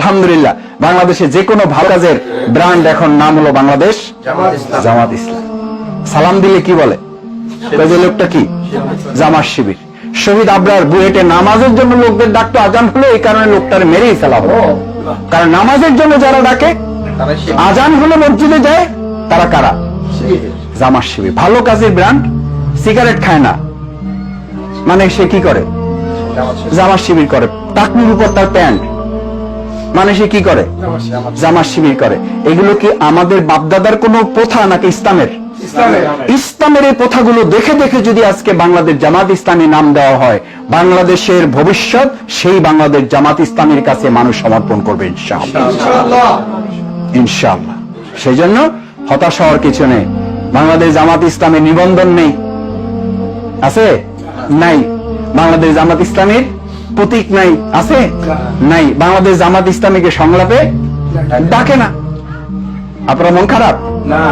আলহামদুলিল্লাহ বাংলাদেশে যে কোনো ভালো কাজের ব্র্যান্ড এখন নাম হলো বাংলাদেশ জামাত ইসলাম। সালাম দিলে কি বলে? লোকটা কি? জামাত শিবির। শহীদ আবরার বুয়েটে নামাজের জন্য লোকদের ডাকতো আজান হলো এই কারণে লোকটার মেরেই ফেলা হলো। কারণ নামাজের জন্য যারা ডাকে আজান হলে মসজিদে যায় তারা কারা। জামাত শিবির। ভালো কাজের ব্র্যান্ড সিগারেট খায় না। মানে সে কি করে। জামাত শিবির। করে। টাকনির উপর তার প্যান্ট। মানে সে কি করে? জামাত শিবির। করে। এগুলো কি আমাদের বাপদাদার কোন প্রথা নাকি ইসলামের? ইসলামের। এই প্রথাগুলো দেখে দেখে যদি আজকে বাংলাদেশ জামাত ইসলামী নাম দেওয়া হয় বাংলাদেশের ভবিষ্যৎ সেই বাংলাদেশ জামাত ইসলামীর কাছে মানুষ সমর্পণ করবে। ইনশাআল্লাহ। সেই জন্য হতাশ হওয়ার কিছু নেই। বাংলাদেশ জামাত ইসলামের নিবন্ধন নেই। আছে? নাই। বাংলাদেশ জামাত ইসলামের প্রতীক নাই আছে? নাই। বাংলাদেশ জামাত ইসলামীকে সংলাপে ডাকে না। আপনার মন খারাপ? না।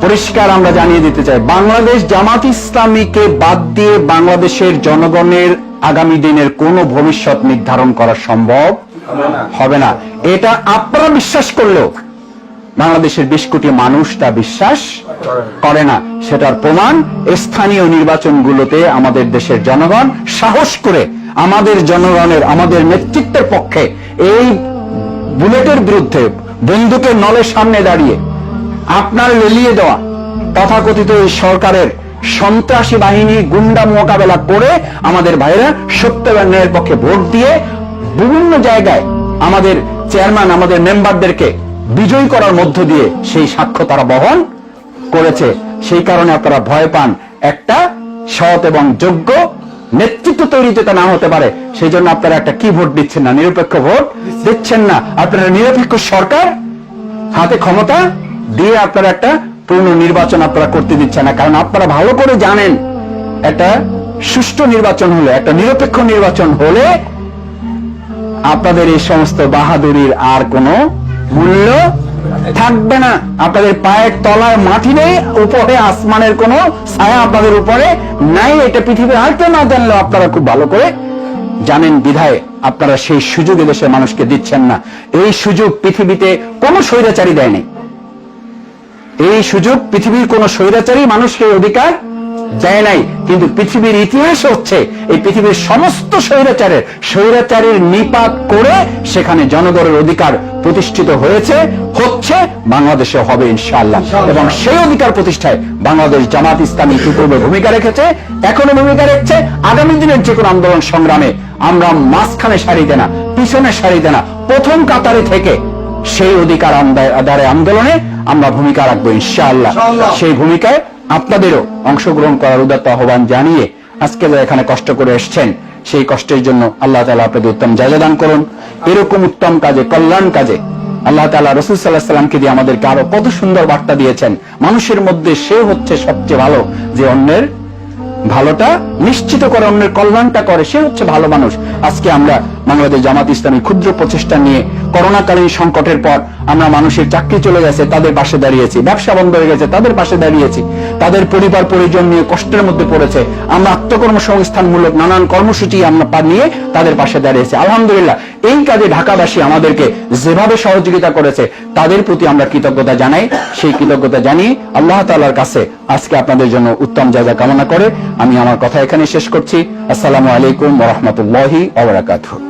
পরিষ্কার আমরা জানিয়ে দিতে চাই বাংলাদেশ জামাত ইসলামীকে বাদ দিয়ে বাংলাদেশের জনগণের আগামী দিনের কোন ভবিষ্যৎ নির্ধারণ করা সম্ভব হবে না। হবে না। এটা আপনারা বিশ্বাস করলেও বাংলাদেশের বিশ কোটি মানুষ তা বিশ্বাস করে না। সেটার প্রমাণ স্থানীয় নির্বাচনগুলোতে আমাদের দেশের জনগণ সাহস করে আমাদের জনগণের, আমাদের নেতৃত্বের পক্ষে এই বুলেটের বিরুদ্ধে বন্দুকের নলের সামনে দাঁড়িয়ে আপনার লেলিয়ে দেওয়া, তথাকথিত এই সরকারের সন্ত্রাসী বাহিনী গুন্ডা মোকাবেলা করে আমাদের ভাইরা সত্য পক্ষে ভোট দিয়ে বিভিন্ন জায়গায় আমাদের চেয়ারম্যান, আমাদের মেম্বারদেরকে বিজয়ী করার মধ্য দিয়ে সেই সাক্ষ্য তারা বহন করেছে। সেই কারণে আপনারা ভয় পান একটা সৎ এবং যোগ্য নেতৃত্ব তৈরি যাতে না হতে পারে। সেই জন্য আপনারা একটা কি ভোট দিচ্ছেন না? নিরপেক্ষ ভোট দিচ্ছেন না। আপনারা নিরপেক্ষ সরকার হাতে ক্ষমতা দিয়ে আপনারা একটা পূর্ণ নির্বাচন আপনারা করতে দিচ্ছেন না। কারণ আপনারা ভালো করে জানেন, একটা সুষ্ঠু নির্বাচন হলে, একটা নিরপেক্ষ নির্বাচন হলে আপনাদের এই সমস্ত বাহাদুরির আর কোনো মূল্য থাকবে না। আপনাদের পায়ের তলায় মাটি নেই উপরে আসমানের কোনো ছায়া আপনাদের উপরে নাই। এটা পৃথিবীর আর কেউ না জানলেও আপনারা খুব ভালো করে জানেন বিধায় আপনারা সেই সুযোগ দেশের মানুষকে দিচ্ছেন না। এই সুযোগ পৃথিবীতে কোনো স্বৈরাচারী দেয়নি। এই সুযোগ পৃথিবীর কোন স্বৈরাচারী মানুষকে অধিকার দেয় নাই। কিন্তু পৃথিবীর ইতিহাস হচ্ছে, এই পৃথিবীর সমস্ত স্বৈরাচারের স্বৈরাচারের নিপাত করে সেখানে জনগণের অধিকার প্রতিষ্ঠিত হয়েছে হচ্ছে বাংলাদেশে হবে ইনশাআল্লাহ। এবং সেই অধিকার প্রতিষ্ঠায় বাংলাদেশ জামাত ইসলামী ইতিপূর্বে ভূমিকা রেখেছে এখনও ভূমিকা রেখেছে আগামী দিনের যে কোনো আন্দোলন সংগ্রামে আমরা মাঝখানে সারিতে না পিছনে সারিতে না প্রথম কাতারে থেকে সেই অধিকার আদায়ের আন্দোলনে আমরা ভূমিকা রাখব ইনশাআল্লাহ। ইনশাআল্লাহ। সেই ভূমিকায় আপনাদেরও অংশগ্রহণ করার উদাত্ত আহ্বান জানিয়ে আজকে যারা এখানে কষ্ট করে এসছেন সেই কষ্টের জন্য আল্লাহ তালা আপনাদের উত্তম জায়গা দান করুন। এরকম উত্তম কাজে, কল্যাণ কাজে। আল্লাহ তালা রসুল সাল্লাহ সাল্লামকে দিয়ে আমাদেরকে আরও কত সুন্দর বার্তা দিয়েছেন। মানুষের মধ্যে সে হচ্ছে সবচেয়ে ভালো, যে অন্যের ভালোটা নিশ্চিত করে, অন্যের কল্যাণটা করে, সে হচ্ছে ভালো মানুষ। আজকে আমরা বাংলাদেশ জামাত ইসলামী ক্ষুদ্র প্রচেষ্টা নিয়ে করোনাকালীন সংকটের পর আমরা মানুষের চাকরি চলে গেছে, তাদের পাশে দাঁড়িয়েছি। ব্যবসা বন্ধ হয়ে গেছে, তাদের পাশে দাঁড়িয়েছি। তাদের পরিবার, পরিজন নিয়ে কষ্টের মধ্যে পড়েছে। আমরা আত্মকর্মসংস্থানমূলক নানান কর্মসূচি আমরা পা- নিয়ে তাদের পাশে দাঁড়িয়েছি। আলহামদুলিল্লাহ, এই কাজে ঢাকাবাসী আমাদেরকে যেভাবে সহযোগিতা করেছে, তাদের প্রতি আমরা কৃতজ্ঞতা জানাই। সেই কৃতজ্ঞতা জানিয়ে আল্লাহ তাআলার কাছে আজকে আপনাদের জন্য উত্তম জায়গা কামনা করে আমি আমার কথা এখানে শেষ করছি। আসসালামু আলাইকুম রাহমাতুল্লাহি ওয়া বারাকাতুহু।